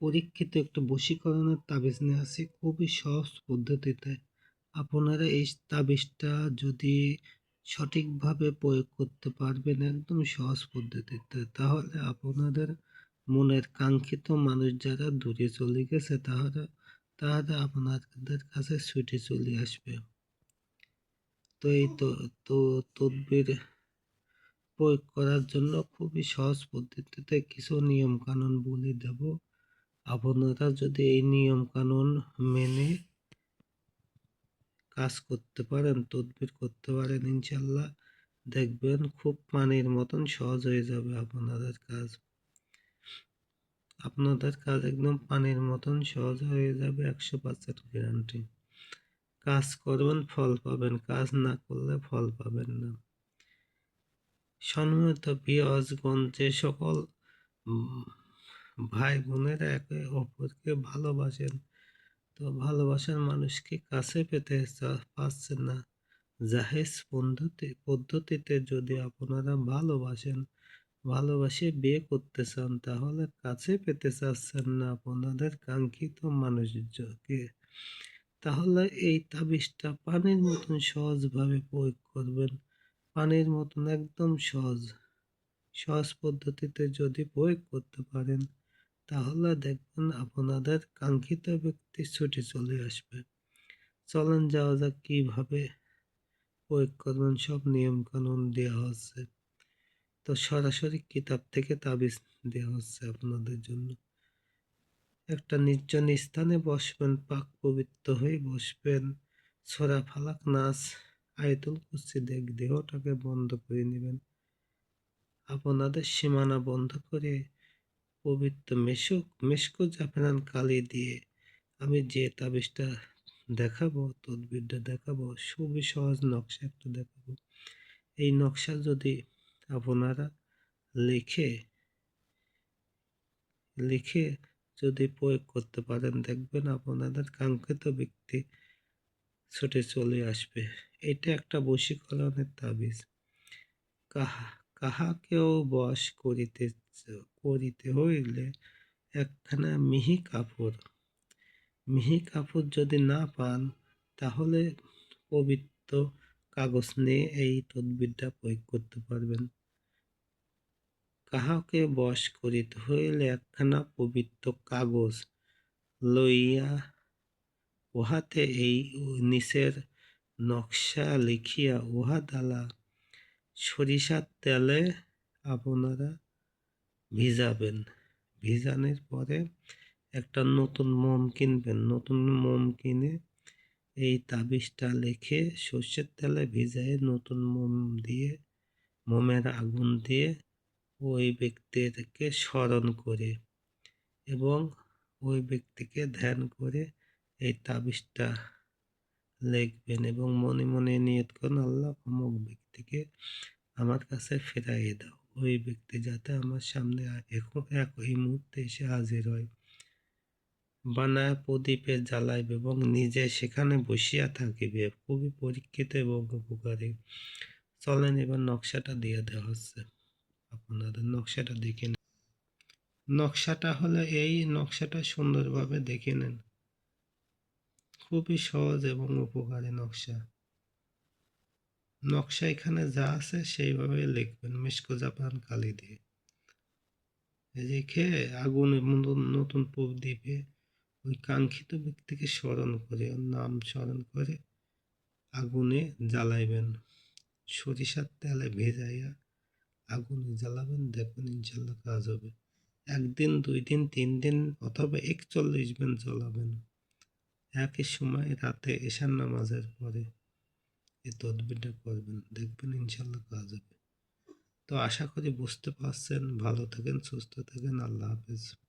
পরীক্ষিত একটা বশীকরণের তাবিজ নিয়ে আসি, খুবই সহজ পদ্ধতিতে। আপনারা এই তাবিজটা যদি সঠিকভাবে প্রয়োগ করতে পারবেন, একদম সহজ পদ্ধতিতে, তাহলে আপনাদের মনের কাঙ্ক্ষিত মানুষ যারা দূরে চলে গেছে তাহলে তাহলে আপনাদের কাছে ছুটে চলে আসবে। তো এই তো তদবির প্রয়োগ করার জন্য খুবই সহজ পদ্ধতিতে কিছু নিয়ম কানুন বলে দেব। আপনারা যদি এই নিয়ম কানুন মেনে কাজ করতে পারেন, তদবির করতে পারেন ইনশাল্লাহ দেখবেন খুব পানির মতন সহজ হয়ে যাবে আপনাদের কাজ। আপনাদের কাজ একদম পানির মতন সহজ হয়ে যাবে, একশো পার্সেন্ট গ্যারান্টি কাজ করবেন, ফল পাবেন, কাজ না করলে ফল পাবেন না। সম্মানিত বিয়জগণ যে সকল ভাই বোনেরা একে অপরকে ভালোবাসেন। তো ভালোবাসার মানুষকে কাছে পেতে পারছেন না। জাহেজ পদ্ধতি, পদ্ধতিতে যদি আপনারা ভালোবাসেন, ভালোবাসে বিয়ে করতে চান, তাহলে কাছে পেতে চাচ্ছেন না আপনাদের কাঙ্ক্ষিত মানুষকে তাহলে এই তাবিজটা পানির মতন সহজভাবে প্রয়োগ করবেন। পানির মতন একদম সহজ। সহজ পদ্ধতিতে যদি প্রয়োগ করতে পারেন, তাহলে দেখবেন আপনাদের কাঙ্ক্ষিত ব্যক্তি ছুটে চলে আসবে। চলেন যাওয়া যাক কীভাবে প্রয়োগ করবেন, সব নিয়ম কানুন দেওয়া হচ্ছে। তো সরাসরি কিতাব থেকে তাবিজ দেওয়া হচ্ছে আপনাদের জন্য। একটা নির্জন স্থানে বসবেন, পাক পবিত্র হয়ে বসবেন ছড়া ফালাক নাচ আয়তুল কুস্তি দেখ দেহটাকে বন্ধ করে নেবেন। আপনাদের সীমানা বন্ধ করে পবিত্র মেশক মেশকো জাফরান কালি দিয়ে আমি যে তাবিজটা দেখাবো, তদবিরটা দেখাবো, খুবই সহজ নকশা একটা দেখাবো। এই নকশা যদি আপনারা লিখে লিখে যদি প্রয়োগ করতে পারেন, দেখবেন আপনাদের কাঙ্ক্ষিত ব্যক্তি ছুটে চলে আসবে। এটা একটা বশীকরণের তাবিজ। কাহা, কাহাকেও বশ করিতে করিতে হইলে একখানা মিহি কাপড়। মিহি কাপড় যদি না পান, তাহলে পবিত্র কাগজ নিয়ে এই তদবিরটা প্রয়োগ করতে পারবেন। কাহাকে বশ করিতে হইলে একখানা পবিত্র কাগজ লইয়া উহাতে এই নিচের নকশা লিখিয়া উহা দ্বালা সরিষার তেলে আপনারা ভিজাবেন। ভিজানোর পরে একটা নতুন মোম কিনবেন। নতুন মোম কিনে এই তাবিজটা লিখে সর্ষের তেলে ভিজায় নতুন মোম দিয়ে, মোমের আগুন দিয়ে ওই ব্যক্তিকে স্মরণ করে এবং ওই ব্যক্তিকে ধ্যান করে এই তাবিজটা লিখবেন এবং মনে মনে নিয়ত করুন, আল্লাহ অমুক ব্যক্তিকে আমার কাছে ফেরাইয়ে দাও। ওই ব্যক্তি যাতে আমার সামনে এখন এক এই মুহূর্তে এসে হাজির হয়। বানায় প্রদীপে জ্বালাইবে এবং নিজে সেখানে বসিয়া থাকিবে। খুবই পরীক্ষিত এবং উপকারী। চলেন এবার নকশাটা দিয়ে দেওয়া হচ্ছে। আপনাদের নকশাটা দেখে নেন। নকশাটা হলে এই নকশাটা সুন্দরভাবে দেখে নেন। খুবই সহজ এবং উপকারী নকশা। নকশা এখানে যা আছে সেইভাবে লিখবেন মিসকো জাপান কালি দিয়ে। রেখে আগুন নতুন প্রদীপে ওই কাঙ্ক্ষিত ব্যক্তিকে স্মরণ করে নাম স্মরণ করে আগুনে জ্বালাইবেন। সরিষার তেলে ভেজাইয়া আগুনে জ্বালাবেন, দেখবেন ইনশাল্লাহ কাজ হবে। একদিন, দুই দিন, তিন দিন অথবা একচল্লিশ দিন জ্বলাবেন। একই সময় রাতে এশার নামাজের পরে এই তদবিরটা করবেন, দেখবেন ইনশাল্লাহ কাজ হবে। তো আশা করি বুঝতে পারছেন, ভালো থাকেন, সুস্থ থাকেন, আল্লাহ হাফেজ।